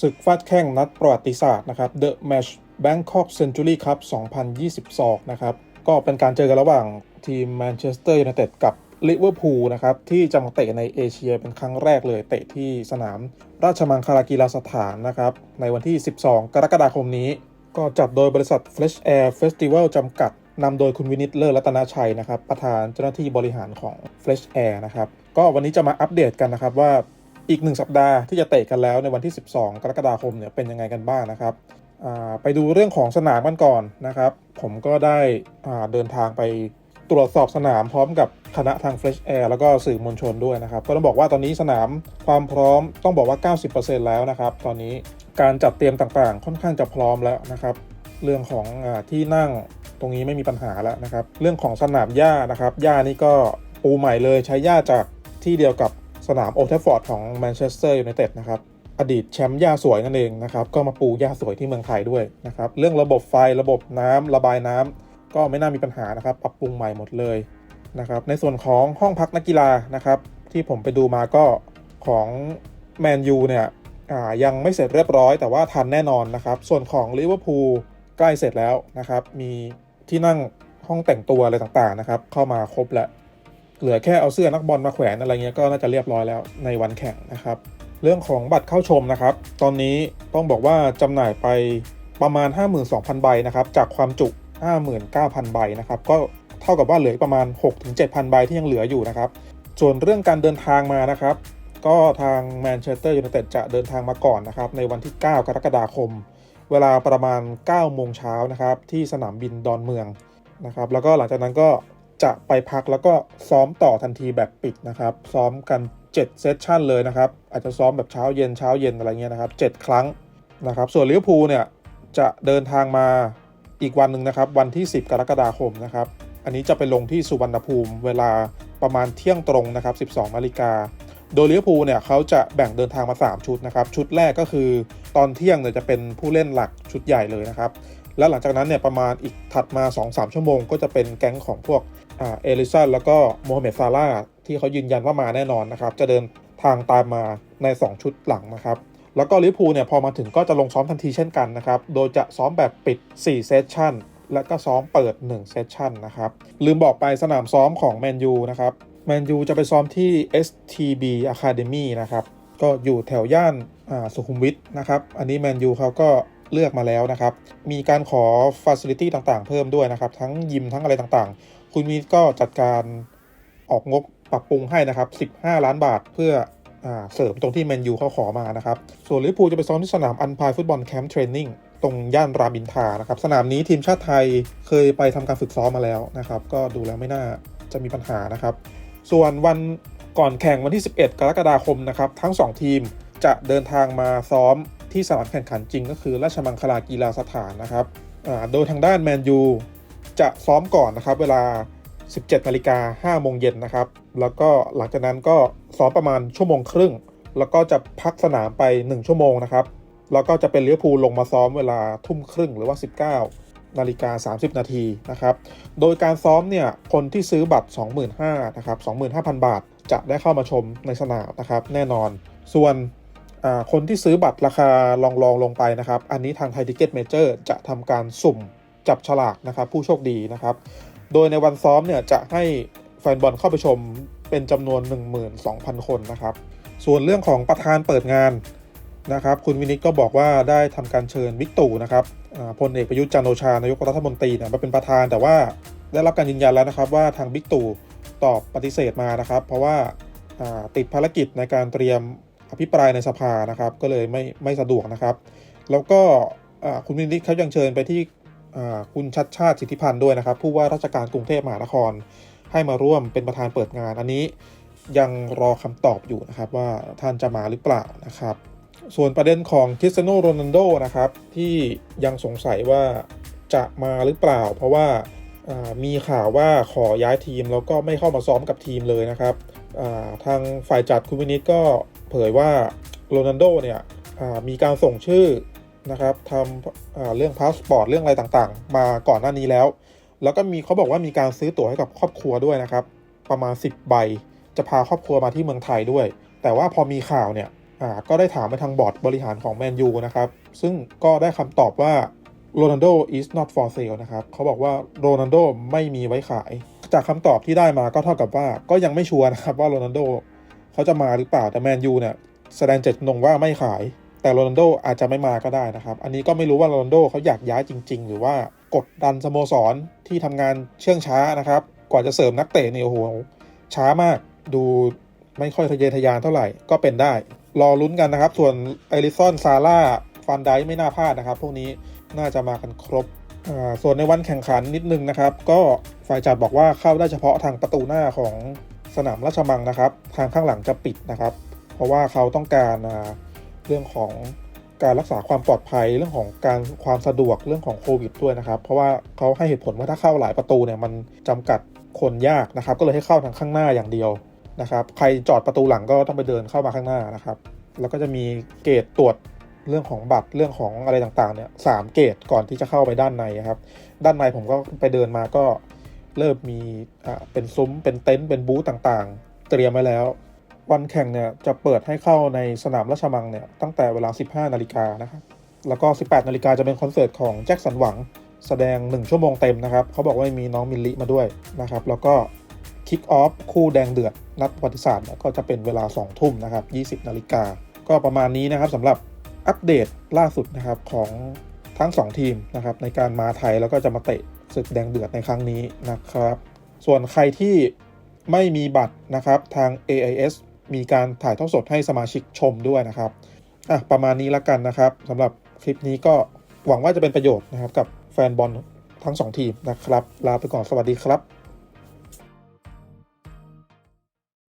ศึกฟาดแข้งนัดประวัติศาสตร์นะครับ The Match Bangkok Century Cup 2022 นะครับ ก็เป็นการเจอกันระหว่างทีมแมนเชสเตอร์ยูไนเต็ดกับลิเวอร์พูลนะครับ ที่จะมาเตะในเอเชียเป็นครั้งแรกเลยเตะที่สนามราชมังคลากีฬาสถานนะครับ ในวันที่ 12 กรกฎาคมนี้ ก็จัดโดยบริษัท Fresh Air Festival จำกัดนำโดยคุณวินิตเลอร์รัตนาชัยนะครับ ประธานเจ้าหน้าที่บริหารของ Fresh Air นะครับ ก็วันนี้จะมาอัปเดตกันนะครับว่า อีกหนึ่งสัปดาห์ที่จะเตะกันแล้วในวันที่ 12 กรกฎาคมเนี่ยเป็นยังไงกันบ้างนะครับไปดูเรื่องของสนามกันก่อนนะครับ ผมก็ได้เดินทางไปตรวจสอบสนามพร้อมกับคณะทาง Fresh Air แล้วก็สื่อมวลชนด้วยนะครับ ก็ต้องบอกว่าตอนนี้สนามความพร้อมต้องบอกว่า 90%แล้วนะครับ ตอนนี้การจัดเตรียมต่างๆ ค่อนข้างจะพร้อมแล้วนะครับ เรื่องของอที่นั่งตรงนี้ไม่มีปัญหาแล้วนะครับ เรื่องของสนามหญ้านะครับหญ้านี่ก็ปูใหม่เลยใช้หญ้าจากที่เดียวกับ สนามโอเทฟฟอร์ดของแมนเชสเตอร์ยูไนเต็ดนะครับอดีตแชมป์หญ้าสวยนั่นเองนะครับก็มาปูหญ้าสวยที่เมืองไทยด้วยนะครับเรื่องระบบไฟระบบน้ำระบายน้ำก็ไม่น่ามีปัญหานะครับปรับปรุงใหม่หมดเลยนะครับในส่วนของห้องพักนักกีฬานะครับที่ผมไปดูมาก็ของแมนยูเนี่ยยังไม่เสร็จเรียบร้อย แต่ว่าทันแน่นอนนะครับส่วนของลิเวอร์พูลใกล้เสร็จแล้วนะครับมีที่นั่งห้องแต่งตัวอะไรต่างๆนะครับเข้ามาครบแล้ว เหลือแค่เอาเสื้อนักบอลมาแขวนอะไรเงี้ยก็น่าจะเรียบร้อยแล้วในวันแข่งนะครับ เรื่องของบัตรเข้าชมนะครับ ตอนนี้ต้องบอกว่าจำหน่ายไปประมาณ 52,000 ใบนะครับจากความจุ 59,000 ใบนะครับก็เท่ากับว่าเหลืออีกประมาณ 6-7,000 ใบที่ยังเหลืออยู่นะครับ ส่วนเรื่องการเดินทางมานะครับ ก็ทางแมนเชสเตอร์ยูไนเต็ดจะเดินทางมาก่อนนะครับในวันที่ 9 กรกฎาคม เวลาประมาณ9โมงเช้านะครับที่สนามบินดอนเมืองนะครับแล้วก็หลังจากนั้นก็ จะไปพักแล้วก็ซ้อมต่อทันทีแบบปิดนะครับ ซ้อมกัน 7 เซสชั่นเลยนะครับ อาจจะซ้อมแบบเช้าเย็นเช้าเย็นอะไรเงี้ยนะครับ 7 ครั้งนะครับ ส่วนลิเวอร์พูลเนี่ยจะเดินทางมาอีกวันหนึ่งนะครับ วันที่ 10 กรกฎาคมนะครับ อันนี้จะไปลงที่สุวรรณภูมิเวลาประมาณเที่ยงตรงนะครับ 12นาฬิกาโดยลิเวอร์พูลเนี่ยเขาจะแบ่งเดินทางมา 3 ชุดนะครับ ชุดแรกก็คือตอนเที่ยงเนี่ยจะเป็นผู้เล่นหลักชุดใหญ่เลยนะครับ แล้วหลังจากนั้นเนี่ยประมาณอีกถัดมา 2-3 ชั่วโมง ก็จะเป็นแก๊งของพวก เอลิสันแล้วก็โมฮัมเหม็ดซาร่าที่เขายืนยันว่ามาแน่นอนนะครับ จะเดินทางตามมาใน 2 ชุดหลังนะครับ แล้วก็ลิพูเนี่ยพอมาถึงก็จะลงซ้อมทันทีเช่นกันนะครับ โดยจะซ้อมแบบปิด 4 เซสชั่น แล้วก็ซ้อมเปิด 1 เซสชั่นนะครับ ลืมบอกไปสนามซ้อมของแมนยูนะครับ แมนยูจะไปซ้อมที่ STB Academy นะครับ ก็อยู่แถวย่านาสุขุมวิทนะครับ อันนี้แมนยูเขาก็เลือกมาแล้วนะครับ มีการขอฟ a ซิลิตี้ต่างๆ เพิ่มด้วยนะครับ ทั้งยิมทั้งอะไรต่างๆ คุณวิทก็จัดการออกงบปรับปรุงให้นะครับ 15 ล้านบาทเพื่ออเสริมตรงที่แมนยูเขาขอมานะครับ ส่วนลิเวอร์พูลจะไปซ้อมที่สนามอันพายฟุตบอลแคมป์เทรนนิ่งตรงย่านรามอินทานะครับ สนามนี้ทีมชาติไทยเคยไปทำการฝึกซ้อมมาแล้วนะครับ ก็ดูแล้วไม่น่าจะมีปัญหานะครับ ส่วนวันก่อนแข่งวันที่ 11 กรกฎาคมนะครับ ทั้ง 2 ทีมจะเดินทางมาซ้อมที่สนามแข่งขันจริงก็คือราชมังคลากีฬาสถานนะครับโดยทางด้านแมนยู จะซ้อมก่อนนะครับ เวลา 17นาฬิกา5โมงเย็นนะครับ แล้วก็หลังจากนั้นก็ซ้อมประมาณชั่วโมงครึ่ง แล้วก็จะพักสนามไป 1 ชั่วโมงนะครับ แล้วก็จะเป็นเลิเวอร์พูลลงมาซ้อมเวลาทุ่มครึ่งหรือว่า 19นาฬิกา30 นาทีนะครับ โดยการซ้อมเนี่ย คนที่ซื้อบัตร 25,000นะครับ25,000 บาท จะได้เข้ามาชมในสนามนะครับ แน่นอน ส่วนคนที่ซื้อบัตรราคาลองลองลงไปนะครับ อันนี้ทางไทยทิเก็ตเมเจอร์จะทำการสุ่ม จับฉลากนะครับผู้โชคดีนะครับ โดยในวันซ้อมเนี่ยจะให้แฟนบอลเข้าไปชมเป็นจำนวน 12,000 คนนะครับ ส่วนเรื่องของประธานเปิดงานนะครับ คุณวินิตก็บอกว่าได้ทำการเชิญวิกตู่นะครับพลเอกประยุทธ์จันโอชานายกรัฐมนตรีเนี่ยมาเป็นประธานแต่ว่าได้รับการยืนยันแล้วนะครับว่าทางบิ๊กตู่ตอบปฏิเสธมานะครับ เพราะว่าติดภารกิจในการเตรียมอภิปรายในสภานะครับ ก็เลยไม่ไม่สะดวกนะครับ แล้วก็คุณวินิตเขายังเชิญไปที่ คุณชัดชาติสิทธิพันธ์ด้วยนะครับผู้ว่าราชการกรุงเทพมหานคร ให้มาร่วมเป็นประธานเปิดงานอันนี้ ยังรอคำตอบอยู่นะครับว่าท่านจะมาหรือเปล่านะครับ ส่วนประเด็นของคริสเตียโนโรนัลโดนะครับที่ยังสงสัยว่าจะมาหรือเปล่า เพราะว่ามีข่าวว่าขอย้ายทีมแล้วก็ไม่เข้ามาซ้อมกับทีมเลยนะครับทางฝ่ายจัดคุณวินิตก็เผยว่าโรนัลโดเนี่ยมีการส่งชื่อ นะครับทำเรื่องพาสปอร์ตเรื่องอะไรต่างๆ มาก่อนหน้านี้แล้ว แล้วก็มีเขาบอกว่ามีการซื้อตั๋วให้กับครอบครัวด้วยนะครับ ประมาณ 10 ใบ จะพาครอบครัวมาที่เมืองไทยด้วย แต่ว่าพอมีข่าวเนี่ยก็ได้ถามไปทางบอร์ดบริหารของแมนยูนะครับ ซึ่งก็ได้คำตอบว่าโรนัลโด is not for sale นะครับเขาบอกว่าโรนัลโดไม่มีไว้ขาย จากคำตอบที่ได้มาก็เท่ากับว่าก็ยังไม่ชัวร์นะครับว่าโรนัลโดเขาจะมาหรือเปล่าแต่แมนยูเนี่ยแสดงเจตจำนงว่าไม่ขาย แต่โรนัลโดอาจจะไม่มาก็ได้นะครับ อันนี้ก็ไม่รู้ว่าโรนัลโดเขาอยากย้ายจริง ๆ หรือว่ากดดันสโมสรที่ทำงานเชื่องช้านะครับ กว่าจะเสริมนักเตะเนี่ยโอ้โหช้ามากดูไม่ค่อยทะเยอทะยานเท่าไหร่ก็เป็นได้ รอลุ้นกันนะครับ ส่วนเอลิซอนซาร่าฟันไดไม่น่าพลาดนะครับ พวกนี้น่าจะมากันครบ ส่วนในวันแข่งขันนิดนึงนะครับ ก็ฝ่ายจัดบอกว่าเข้าได้เฉพาะทางประตูหน้าของสนามราชมังนะครับ ทางข้างหลังจะปิดนะครับ เพราะว่าเขาต้องการ เรื่องของการรักษาความปลอดภัยเรื่องของการความสะดวกเรื่องของโควิดด้วยนะครับ เพราะว่าเขาให้เหตุผลว่าถ้าเข้าหลายประตูเนี่ยมันจำกัดคนยากนะครับ ก็เลยให้เข้าทางข้างหน้าอย่างเดียวนะครับ ใครจอดประตูหลังก็ต้องไปเดินเข้ามาข้างหน้านะครับ แล้วก็จะมีเกตตรวจเรื่องของบัตรเรื่องของอะไรต่างๆเนี่ยสามเกตก่อนที่จะเข้าไปด้านในครับ ด้านในผมก็ไปเดินมาก็เริ่มมีอ่าเป็นซุ้มเป็นเต็นท์เป็นบูธต่างๆ เตรียมไว้แล้ว วันแข่งเนี่ยจะเปิดให้เข้าในสนามราชมังเนี่ยตั้งแต่เวลา 15 นาฬิกานะครับ แล้วก็ 18 นาฬิกาจะเป็นคอนเสิร์ตของแจ็คสันหวัง แสดง 1 ชั่วโมงเต็มนะครับ เขาบอกว่ามีน้องมิลลิมาด้วยนะครับ แล้วก็คิกออฟคู่แดงเดือด นัดประวัติศาสตร์นะก็จะเป็นเวลา 2 ทุ่มนะครับ 20 นาฬิกา ก็ประมาณนี้นะครับสำหรับอัปเดตล่าสุดนะครับของทั้ง 2 ทีมนะครับในการมาไทยแล้วก็จะมาเตะศึกแดงเดือดในครั้งนี้นะครับ ส่วนใครที่ไม่มีบัตรนะครับทาง AIS มีการถ่ายทอดสดให้สมาชิกชมด้วยนะครับอะประมาณนี้ละกันนะครับสำหรับคลิปนี้ก็หวังว่าจะเป็นประโยชน์นะครับกับแฟนบอลทั้งสองทีมนะครับ ลาไปก่อนสวัสดีครับ